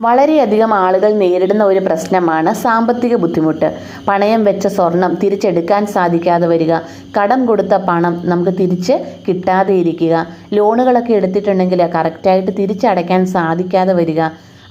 വളരെയധികം ആളുകൾ നേരിടുന്ന ഒരു പ്രശ്നമാണ് സാമ്പത്തിക ബുദ്ധിമുട്ട്. പണയം വെച്ച സ്വർണം തിരിച്ചെടുക്കാൻ സാധിക്കാതെ വരിക. കടം കൊടുത്ത പണം നമുക്ക് തിരിച്ച് കിട്ടാതെ ഇരിക്കുക. ലോണുകളൊക്കെ എടുത്തിട്ടുണ്ടെങ്കിൽ കറക്റ്റായിട്ട് തിരിച്ചടയ്ക്കാൻ സാധിക്കാതെ വരിക.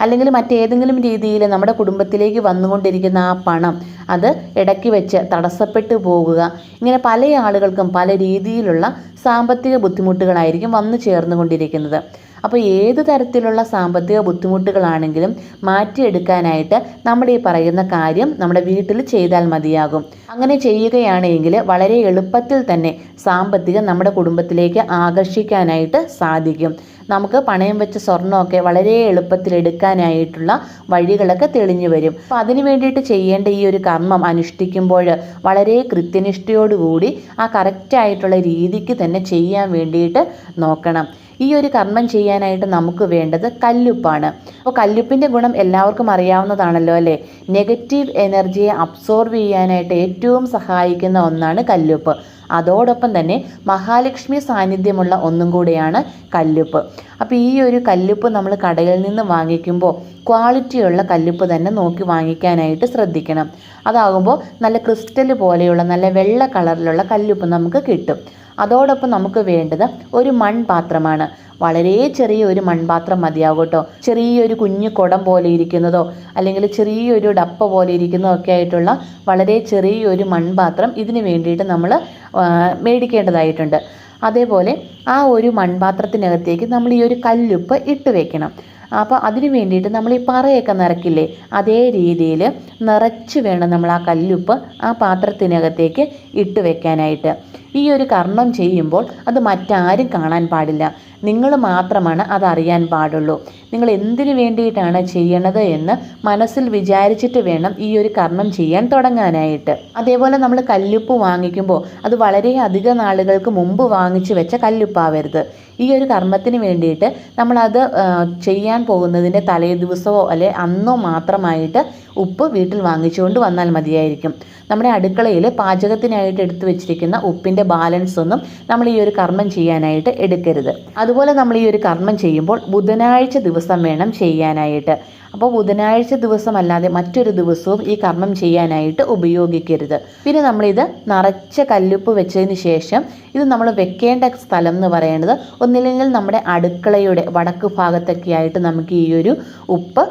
അല്ലെങ്കിൽ മറ്റേതെങ്കിലും രീതിയിൽ നമ്മുടെ കുടുംബത്തിലേക്ക് വന്നുകൊണ്ടിരിക്കുന്ന ആ പണം അത് ഇടയ്ക്ക് വെച്ച് തടസ്സപ്പെട്ടു പോകുക. ഇങ്ങനെ പല ആളുകൾക്കും പല രീതിയിലുള്ള സാമ്പത്തിക ബുദ്ധിമുട്ടുകളായിരിക്കും വന്നു ചേർന്നുകൊണ്ടിരിക്കുന്നത്. അപ്പോൾ ഏത് തരത്തിലുള്ള സാമ്പത്തിക ബുദ്ധിമുട്ടുകളാണെങ്കിലും മാറ്റിയെടുക്കാനായിട്ട് നമ്മുടെ ഈ പറയുന്ന കാര്യം നമ്മുടെ വീട്ടിൽ ചെയ്താൽ മതിയാകും. അങ്ങനെ ചെയ്യുകയാണെങ്കിൽ വളരെ എളുപ്പത്തിൽ തന്നെ സാമ്പത്തികം നമ്മുടെ കുടുംബത്തിലേക്ക് ആകർഷിക്കാനായിട്ട് സാധിക്കും. നമുക്ക് പണയം വെച്ച സ്വർണമൊക്കെ വളരെ എളുപ്പത്തിൽ എടുക്കാനായിട്ടുള്ള വഴികളൊക്കെ തെളിഞ്ഞു വരും. അപ്പോൾ അതിന് വേണ്ടിയിട്ട് ചെയ്യേണ്ട ഈ ഒരു കർമ്മം അനുഷ്ഠിക്കുമ്പോൾ വളരെ കൃത്യനിഷ്ഠയോടുകൂടി ആ കറക്റ്റായിട്ടുള്ള രീതിക്ക് തന്നെ ചെയ്യാൻ വേണ്ടിയിട്ട് നോക്കണം. ഈ ഒരു കർമ്മം ചെയ്യാനായിട്ട് നമുക്ക് വേണ്ടത് കല്ലുപ്പാണ്. അപ്പോൾ കല്ലുപ്പിന്റെ ഗുണം എല്ലാവർക്കും അറിയാവുന്നതാണല്ലോ അല്ലേ? നെഗറ്റീവ് എനർജിയെ അബ്സോർവ് ചെയ്യാനായിട്ട് ഏറ്റവും സഹായിക്കുന്ന ഒന്നാണ് കല്ലുപ്പ്. അതോടൊപ്പം തന്നെ മഹാലക്ഷ്മി സാന്നിധ്യമുള്ള ഒന്നും കൂടിയാണ് കല്ലുപ്പ്. അപ്പോൾ ഈ ഒരു കല്ലുപ്പ് നമ്മൾ കടയിൽ നിന്ന് വാങ്ങിക്കുമ്പോൾ ക്വാളിറ്റിയുള്ള കല്ലുപ്പ് തന്നെ നോക്കി വാങ്ങിക്കാനായിട്ട് ശ്രദ്ധിക്കണം. അതാകുമ്പോൾ നല്ല ക്രിസ്റ്റൽ പോലെയുള്ള നല്ല വെള്ള കളറിലുള്ള കല്ലുപ്പ് നമുക്ക് കിട്ടും. അതോടൊപ്പം നമുക്ക് വേണ്ടത് ഒരു മൺപാത്രമാണ്. വളരെ ചെറിയ ഒരു മൺപാത്രം മതിയാകും കേട്ടോ. ചെറിയൊരു കുഞ്ഞു കുടം പോലെ ഇരിക്കുന്നതോ അല്ലെങ്കിൽ ചെറിയൊരു ഡപ്പ പോലെ ഇരിക്കുന്നതോ ഒക്കെ ആയിട്ടുള്ള വളരെ ചെറിയൊരു മൺപാത്രം ഇതിന് വേണ്ടിയിട്ട് നമ്മൾ മേടിക്കേണ്ടതായിട്ടുണ്ട്. അതേപോലെ ആ ഒരു മൺപാത്രത്തിനകത്തേക്ക് നമ്മൾ ഈ ഒരു കല്ലുപ്പ് ഇട്ട് വെക്കണം. അപ്പോൾ അതിന് വേണ്ടിയിട്ട് നമ്മൾ ഈ പറയൊക്കെ നിറക്കില്ലേ അതേ രീതിയിൽ നിറച്ച് വേണം നമ്മൾ ആ കല്ലുപ്പ് ആ പാത്രത്തിനകത്തേക്ക് ഇട്ട് വെക്കാനായിട്ട്. ഈ ഒരു കർമ്മം ചെയ്യുമ്പോൾ അത് മറ്റാരും കാണാൻ പാടില്ല. നിങ്ങൾ മാത്രമാണ് അതറിയാൻ പാടുള്ളൂ. നിങ്ങൾ എന്തിനു വേണ്ടിയിട്ടാണ് ചെയ്യണത് എന്ന് മനസ്സിൽ വിചാരിച്ചിട്ട് വേണം ഈ ഒരു കർമ്മം ചെയ്യാൻ തുടങ്ങാനായിട്ട്. അതേപോലെ നമ്മൾ കല്ലുപ്പ് വാങ്ങിക്കുമ്പോൾ അത് വളരെ അധിക നാളുകൾക്ക് മുമ്പ് വാങ്ങിച്ചു വെച്ച കല്ലുപ്പാവരുത്. ഈ ഒരു കർമ്മത്തിന് വേണ്ടിയിട്ട് നമ്മളത് ചെയ്യാൻ പോകുന്നതിന്റെ തലേ ദിവസമോ അല്ലെ അന്നോ മാത്രമായിട്ട് ഉപ്പ് വീട്ടിൽ വാങ്ങിച്ചുകൊണ്ട് വന്നാൽ മതിയായിരിക്കും. നമ്മുടെ അടുക്കളയിൽ പാചകത്തിനായിട്ട് എടുത്തു വെച്ചിരിക്കുന്ന ഉപ്പിന്റെ ബാലൻസ് ഒന്നും നമ്മൾ ഈ ഒരു കർമ്മം ചെയ്യാനായിട്ട് എടുക്കരുത്. അതുപോലെ നമ്മൾ ഈ ഒരു കർമ്മം ചെയ്യുമ്പോൾ ബുധനാഴ്ച ദിവസം വേണം ചെയ്യാനായിട്ട്. അപ്പോൾ ബുധനാഴ്ച ദിവസമല്ലാതെ മറ്റൊരു ദിവസവും ഈ കർമ്മം ചെയ്യാനായിട്ട് ഉപയോഗിക്കരുത്. പിന്നെ നമ്മളിത് നിറച്ച കല്ലുപ്പ് വെച്ചതിന് ശേഷം ഇത് നമ്മൾ വെക്കേണ്ട സ്ഥലം എന്ന് പറയുന്നത് ഒന്നില്ലെങ്കിൽ നമ്മുടെ അടുക്കളയുടെ വടക്ക് ഭാഗത്തൊക്കെ ആയിട്ട് നമുക്ക് ഈ ഒരു ഉപ്പ്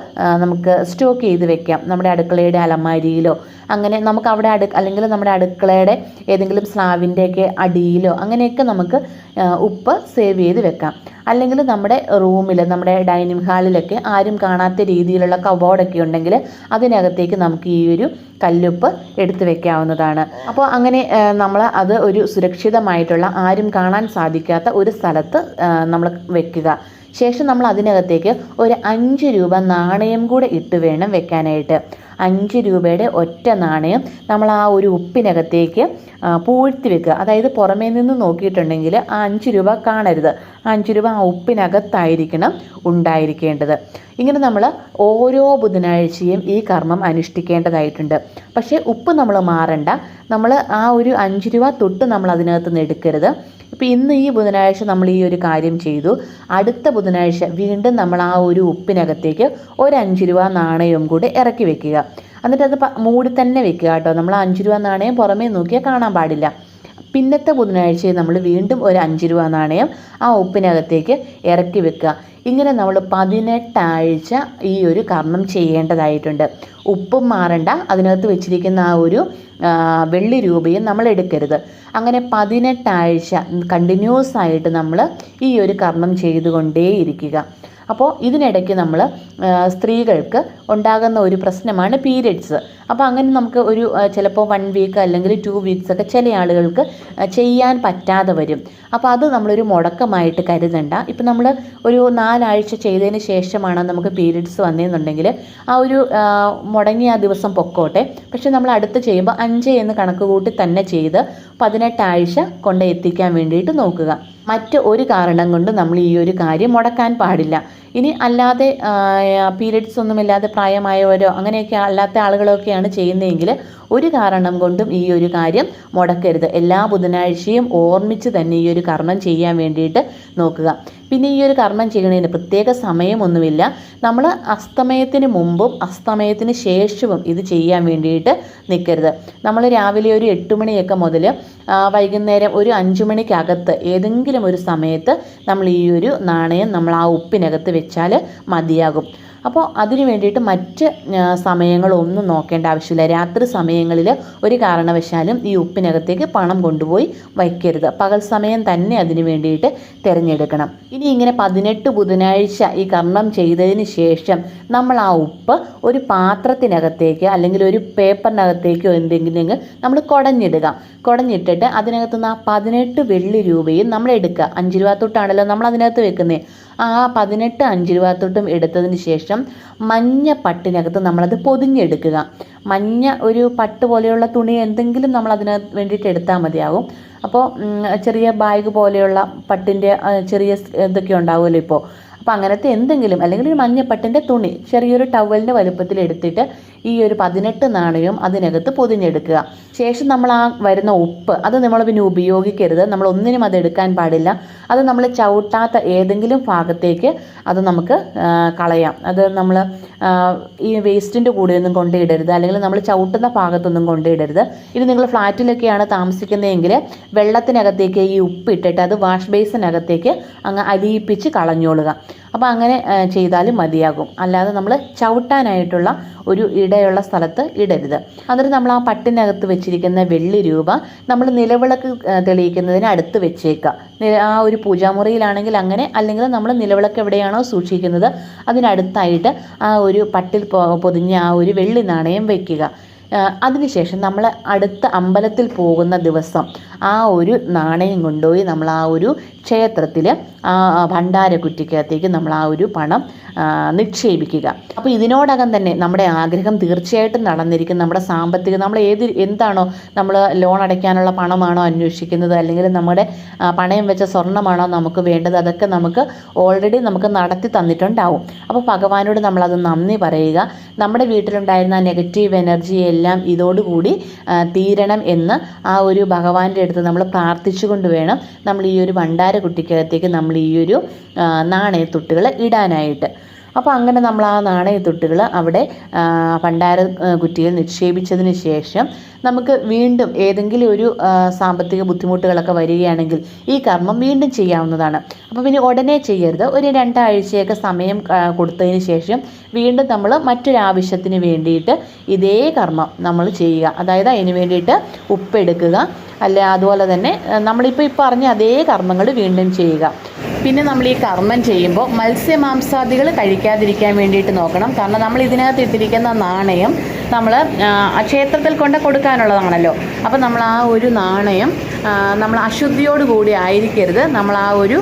നമുക്ക് സ്റ്റോക്ക് ചെയ്ത് വെക്കാം. നമ്മുടെ അടുക്കളയുടെ അലമാരിയിലോ അങ്ങനെ നമുക്ക് അവിടെ അടു അല്ലെങ്കിൽ നമ്മുടെ അടുക്കളയുടെ ഏതെങ്കിലും സ്ലാവിന്റെയൊക്കെ അടിയിലോ അങ്ങനെയൊക്കെ നമുക്ക് ഉപ്പ് സേവ് ചെയ്ത് വെക്കാം. അല്ലെങ്കിൽ നമ്മുടെ റൂമിൽ നമ്മുടെ ഡൈനിങ് ഹാളിലൊക്കെ ആരും കാണാത്ത രീതിയിലുള്ള കബോർഡൊക്കെ ഉണ്ടെങ്കിൽ അതിനകത്തേക്ക് നമുക്ക് ഈ ഒരു കല്ലുപ്പ് എടുത്തു വെക്കാവുന്നതാണ്. അപ്പോൾ അങ്ങനെ നമ്മൾ അത് ഒരു സുരക്ഷിതമായിട്ടുള്ള ആരും കാണാൻ സാധിക്കാത്ത ഒരു സ്ഥലത്ത് നമ്മൾ വെക്കുക. ശേഷം നമ്മൾ അതിനകത്തേക്ക് ഒരു അഞ്ച് രൂപ നാണയം കൂടെ ഇട്ട് വേണം വെക്കാനായിട്ട്. അഞ്ച് രൂപയുടെ ഒറ്റ നാണയം നമ്മൾ ആ ഒരു ഉപ്പിനകത്തേക്ക് പൂഴ്ത്തി വെക്കുക. അതായത് പുറമേ നിന്ന് നോക്കിയിട്ടുണ്ടെങ്കിൽ ആ അഞ്ച് രൂപ കാണരുത്. അഞ്ച് രൂപ ആ ഉപ്പിനകത്തായിരിക്കണം ഉണ്ടായിരിക്കേണ്ടത്. ഇങ്ങനെ നമ്മൾ ഓരോ ബുധനാഴ്ചയും ഈ കർമ്മം അനുഷ്ഠിക്കേണ്ടതായിട്ടുണ്ട്. പക്ഷേ ഉപ്പ് നമ്മൾ മാറണ്ട. നമ്മൾ ആ ഒരു അഞ്ച് രൂപ തൊട്ട് നമ്മൾ അതിനകത്ത് നിന്ന് എടുക്കരുത്. ഇപ്പോൾ ഇന്ന് ഈ ബുധനാഴ്ച നമ്മൾ ഈ ഒരു കാര്യം ചെയ്തു. അടുത്ത ബുധനാഴ്ച വീണ്ടും നമ്മൾ ആ ഒരു ഉപ്പിനകത്തേക്ക് ഒരു അഞ്ച് രൂപ നാണയവും കൂടി ഇറക്കി വെക്കുക. എന്നിട്ട് അത് മൂടി തന്നെ വെക്കുക കേട്ടോ. നമ്മൾ അഞ്ച് രൂപ നാണയം പുറമേ നോക്കിയാൽ കാണാൻ പാടില്ല. പിന്നത്തെ ബുധനാഴ്ചയിൽ നമ്മൾ വീണ്ടും ഒരു അഞ്ച് രൂപ നാണയം ആ ഉപ്പിനകത്തേക്ക് ഇറക്കി വെക്കുക. ഇങ്ങനെ നമ്മൾ പതിനെട്ടാഴ്ച ഈ ഒരു കർമ്മം ചെയ്യേണ്ടതായിട്ടുണ്ട്. ഉപ്പും മാറണ്ട. അതിനകത്ത് വെച്ചിരിക്കുന്ന ആ ഒരു വെള്ളി രൂപയും നമ്മൾ എടുക്കരുത്. അങ്ങനെ പതിനെട്ടാഴ്ച കണ്ടിന്യൂസ് ആയിട്ട് നമ്മൾ ഈ ഒരു കർമ്മം ചെയ്തുകൊണ്ടേയിരിക്കുക. അപ്പോൾ ഇതിനിടയ്ക്ക് നമ്മൾ സ്ത്രീകൾക്ക് ഉണ്ടാകുന്ന ഒരു പ്രശ്നമാണ് പീരിയഡ്സ് അപ്പോൾ അങ്ങനെ നമുക്ക് ഒരു ചിലപ്പോൾ വൺ വീക്ക് അല്ലെങ്കിൽ ടു വീക്സ് ഒക്കെ ചില ആളുകൾക്ക് ചെയ്യാൻ പറ്റാതെ വരും. അപ്പോൾ അത് നമ്മളൊരു മുടക്കമായിട്ട് കരുതണ്ട. ഇപ്പം നമ്മൾ ഒരു നാലാഴ്ച ചെയ്തതിന് ശേഷമാണ് നമുക്ക് പീരിയഡ്സ് വന്നതെന്നുണ്ടെങ്കിൽ ആ ഒരു മുടങ്ങിയ ദിവസം പൊക്കോട്ടെ. പക്ഷെ നമ്മൾ അടുത്ത് ചെയ്യുമ്പോൾ അഞ്ച് എന്ന് കണക്ക് കൂട്ടി തന്നെ ചെയ്ത് പതിനെട്ടാഴ്ച കൊണ്ട് എത്തിക്കാൻ വേണ്ടിയിട്ട് നോക്കുക. മറ്റ് ഒരു കാരണം കൊണ്ട് നമ്മൾ ഈ ഒരു കാര്യം മുടക്കാൻ പാടില്ല. ഇനി അല്ലാതെ പീരിയഡ്സ് ഒന്നുമില്ലാതെ പ്രായമായവരോ അങ്ങനെയൊക്കെ അല്ലാത്ത ആളുകളൊക്കെയാണ് ചെയ്യുന്നതെങ്കിൽ ഒരു കാരണം കൊണ്ടും ഈ ഒരു കാര്യം മുടക്കരുത്. എല്ലാ ബുധനാഴ്ചയും ഓർമ്മിച്ച് തന്നെ ഈ ഒരു കർമ്മം ചെയ്യാൻ വേണ്ടിയിട്ട് നോക്കുക. പിന്നെ ഈ ഒരു കർമ്മം ചെയ്യുന്നതിന് പ്രത്യേക സമയമൊന്നുമില്ല. നമ്മൾ അസ്തമയത്തിന് മുമ്പും അസ്തമയത്തിന് ശേഷവും ഇത് ചെയ്യാൻ വേണ്ടിയിട്ട് നിൽക്കരുത്. നമ്മൾ രാവിലെ ഒരു എട്ട് മണിയൊക്കെ മുതൽ വൈകുന്നേരം ഒരു അഞ്ച് മണിക്കകത്ത് ഏതെങ്കിലും ഒരു സമയത്ത് നമ്മൾ ഈ ഒരു നാണയം നമ്മൾ ആ ഉപ്പിനകത്ത് വെച്ചാൽ മതിയാകും. അപ്പോൾ അതിനു വേണ്ടിയിട്ട് മറ്റ് സമയങ്ങളൊന്നും നോക്കേണ്ട ആവശ്യമില്ല. രാത്രി സമയങ്ങളിൽ ഒരു കാരണവശാലും ഈ ഉപ്പിനകത്തേക്ക് പണം കൊണ്ടുപോയി വയ്ക്കരുത്. പകൽ സമയം തന്നെ അതിനു വേണ്ടിയിട്ട് തിരഞ്ഞെടുക്കണം. ഇനി ഇങ്ങനെ പതിനെട്ട് ബുധനാഴ്ച ഈ കർമ്മം ചെയ്തതിന് ശേഷം നമ്മൾ ആ ഉപ്പ് ഒരു പാത്രത്തിനകത്തേക്ക് അല്ലെങ്കിൽ ഒരു പേപ്പറിനകത്തേക്കോ എന്തെങ്കിലും നമ്മൾ കുടഞ്ഞിടുക. കുടഞ്ഞിട്ടിട്ട് അതിനകത്ത് നിന്ന് ആ പതിനെട്ട് വെള്ളി രൂപയും നമ്മൾ എടുക്കുക. അഞ്ച് രൂപ തൊട്ടാണല്ലോ നമ്മൾ അതിനകത്ത് വെക്കുന്നത് ആ പതിനെട്ട് അഞ്ച് രൂപ തൊട്ടും എടുത്തതിന് ശേഷം മഞ്ഞ പട്ടിനകത്ത് നമ്മളത് പൊതിഞ്ഞെടുക്കുക. മഞ്ഞ ഒരു പട്ട് പോലെയുള്ള തുണി എന്തെങ്കിലും നമ്മൾ അതിന് വേണ്ടിയിട്ട് എടുത്താൽ മതിയാകും അപ്പോൾ ചെറിയ ബാഗ് പോലെയുള്ള പട്ടിന്റെ ചെറിയ ഇതൊക്കെ ഉണ്ടാവുമല്ലോ ഇപ്പോൾ. അപ്പോൾ അങ്ങനത്തെ എന്തെങ്കിലും അല്ലെങ്കിൽ ഒരു മഞ്ഞപ്പട്ടിന്റെ തുണി ചെറിയൊരു ടവലിന്റെ വലുപ്പത്തിൽ എടുത്തിട്ട് ഈ ഒരു പതിനെട്ട് നാണയവും അതിനകത്ത് പൊതിഞ്ഞെടുക്കുക. ശേഷം നമ്മൾ ആ വരുന്ന ഉപ്പ് അത് നമ്മൾ പിന്നെ ഉപയോഗിക്കരുത്. നമ്മൾ ഒന്നിനും അത് എടുക്കാൻ പാടില്ല. അത് നമ്മൾ ചവിട്ടാത്ത ഏതെങ്കിലും ഭാഗത്തേക്ക് അത് നമുക്ക് കളയാം. അത് നമ്മൾ ഈ വേസ്റ്റിന്റെ കൂടെയൊന്നും കൊണ്ടിടരുത് അല്ലെങ്കിൽ നമ്മൾ ചവിട്ടുന്ന ഭാഗത്തൊന്നും കൊണ്ടിടരുത് ഇനി നിങ്ങൾ ഫ്ലാറ്റിലൊക്കെയാണ് താമസിക്കുന്നതെങ്കിൽ വെള്ളത്തിനകത്തേക്ക് ഈ ഉപ്പ് ഇട്ടിട്ട് അത് വാഷ് ബേസിനകത്തേക്ക് അങ്ങ് അലിയിപ്പിച്ച് കളഞ്ഞോളുക. അപ്പോൾ അങ്ങനെ ചെയ്താലും മതിയാകും. അല്ലാതെ നമ്മൾ ചവിട്ടാനായിട്ടുള്ള ഒരു ഇടയുള്ള സ്ഥലത്ത് ഇടരുത്. എന്നിട്ട് നമ്മൾ ആ പട്ടിനകത്ത് വെച്ചിരിക്കുന്ന വെള്ളി രൂപ നമ്മൾ നിലവിളക്ക് തെളിയിക്കുന്നതിന് അടുത്ത് വെച്ചേക്കുക. ആ ഒരു പൂജാമുറിയിലാണെങ്കിൽ അങ്ങനെ അല്ലെങ്കിൽ നമ്മൾ നിലവിളക്ക് എവിടെയാണോ സൂക്ഷിക്കുന്നത് അതിനടുത്തായിട്ട് ആ ഒരു പട്ടിൽ പൊതിഞ്ഞ ആ ഒരു വെള്ളി നാണയം വയ്ക്കുക അതിനുശേഷം നമ്മൾ അടുത്ത അമ്പലത്തിൽ പോകുന്ന ദിവസം ആ ഒരു നാണയം കൊണ്ടുപോയി നമ്മൾ ആ ഒരു ക്ഷേത്രത്തിൽ ആ ഭണ്ഡാരക്കുറ്റിക്കകത്തേക്ക് നമ്മൾ ആ ഒരു പണം നിക്ഷേപിക്കുക. അപ്പോൾ ഇതിനോടകം തന്നെ നമ്മുടെ ആഗ്രഹം തീർച്ചയായിട്ടും നടന്നിരിക്കും. നമ്മുടെ സാമ്പത്തിക നമ്മൾ ഏത് എന്താണോ നമ്മൾ ലോൺ അടയ്ക്കാനുള്ള പണമാണോ അന്വേഷിക്കുന്നത് അല്ലെങ്കിൽ നമ്മുടെ പണയം വെച്ച സ്വർണമാണോ നമുക്ക് വേണ്ടത് അതൊക്കെ നമുക്ക് ഓൾറെഡി നമുക്ക് നടത്തി തന്നിട്ടുണ്ടാവും. അപ്പോൾ ഭഗവാനോട് നമ്മളത് നന്ദി പറയുക. നമ്മുടെ വീട്ടിലുണ്ടായിരുന്ന നെഗറ്റീവ് എനർജി എല്ലാം ഇതോടുകൂടി തീരണം എന്ന് ആ ഒരു ഭഗവാന്റെ അടുത്ത് നമ്മൾ പ്രാർത്ഥിച്ചുകൊണ്ട് വേണം നമ്മൾ ഈ ഒരു ഭണ്ഡാര കുട്ടിക്കകത്തേക്ക് നമ്മൾ ഈ ഒരു നാണയത്തുട്ടുകൾ ഇടാനായിട്ട്. അപ്പോൾ അങ്ങനെ നമ്മൾ ആ നാണയത്തൊട്ടുകൾ അവിടെ ഭണ്ഡാര കുറ്റിയിൽ നിക്ഷേപിച്ചതിന് ശേഷം നമുക്ക് വീണ്ടും ഏതെങ്കിലും ഒരു സാമ്പത്തിക ബുദ്ധിമുട്ടുകളൊക്കെ വരികയാണെങ്കിൽ ഈ കർമ്മം വീണ്ടും ചെയ്യാവുന്നതാണ്. അപ്പോൾ പിന്നെ ഉടനെ ചെയ്യരുത്. ഒരു രണ്ടാഴ്ചയൊക്കെ സമയം കൊടുത്തതിന് ശേഷം വീണ്ടും നമ്മൾ മറ്റൊരാവശ്യത്തിന് വേണ്ടിയിട്ട് ഇതേ കർമ്മം നമ്മൾ ചെയ്യുക. അതായത് അതിന് വേണ്ടിയിട്ട് ഉപ്പെടുക്കുക അല്ലെ അതുപോലെ തന്നെ നമ്മളിപ്പോൾ ഈ പറഞ്ഞ അതേ കർമ്മങ്ങൾ വീണ്ടും ചെയ്യുക. പിന്നെ നമ്മൾ ഈ കർമ്മം ചെയ്യുമ്പോൾ മത്സ്യമാംസാദികൾ കഴിക്കാതിരിക്കാൻ വേണ്ടിയിട്ട് നോക്കണം. കാരണം നമ്മൾ ഇതിനകത്ത് ഇട്ടിരിക്കുന്ന നാണയം നമ്മൾ ക്ഷേത്രത്തിൽ കൊണ്ട് കൊടുക്കാനുള്ളതാണല്ലോ. അപ്പോൾ നമ്മൾ ആ ഒരു നാണയം നമ്മൾ അശുദ്ധിയോടുകൂടി ആയിരിക്കരുത്. നമ്മൾ ആ ഒരു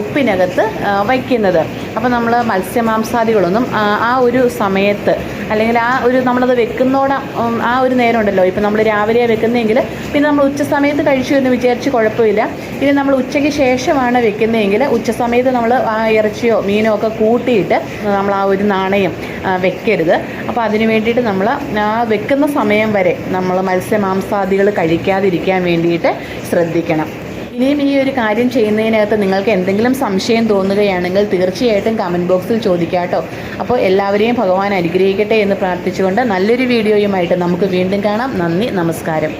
ഉപ്പിനകത്ത് വയ്ക്കുന്നത്. അപ്പോൾ നമ്മൾ മത്സ്യമാംസാദികളൊന്നും ആ ഒരു സമയത്ത് അല്ലെങ്കിൽ ആ ഒരു നമ്മളത് വെക്കുന്നോടെ ആ ഒരു നേരം ഉണ്ടല്ലോ ഇപ്പം നമ്മൾ രാവിലെ വെക്കുന്നതെങ്കിൽ പിന്നെ നമ്മൾ ഉച്ച സമയത്ത് കഴിച്ചു എന്ന് വിചാരിച്ച് കുഴപ്പമില്ല. ഇനി നമ്മൾ ഉച്ചയ്ക്ക് ശേഷമാണ് വെക്കുന്നതെങ്കിൽ ഉച്ച സമയത്ത് നമ്മൾ ആ ഇറച്ചിയോ മീനോ ഒക്കെ കൂട്ടിയിട്ട് നമ്മൾ ആ ഒരു നാണയം വെക്കരുത്. അപ്പോൾ അതിന് വേണ്ടിയിട്ട് നമ്മൾ ആ വെക്കുന്ന സമയം വരെ നമ്മൾ മത്സ്യമാംസാദികൾ കഴിക്കാതിരിക്കാൻ വേണ്ടിയിട്ട് ശ്രദ്ധിക്കണം. ഇനിയും ഈ ഒരു കാര്യം ചെയ്യുന്നതിനകത്ത് നിങ്ങൾക്ക് എന്തെങ്കിലും സംശയം തോന്നുകയാണെങ്കിൽ തീർച്ചയായിട്ടും കമന്റ് ബോക്സിൽ ചോദിക്കാട്ടോ അപ്പോൾ എല്ലാവരെയും ഭഗവാൻ അനുഗ്രഹിക്കട്ടെ എന്ന് പ്രാർത്ഥിച്ചുകൊണ്ട് നല്ലൊരു വീഡിയോയുമായിട്ട് നമുക്ക് വീണ്ടും കാണാം. നന്ദി നമസ്കാരം.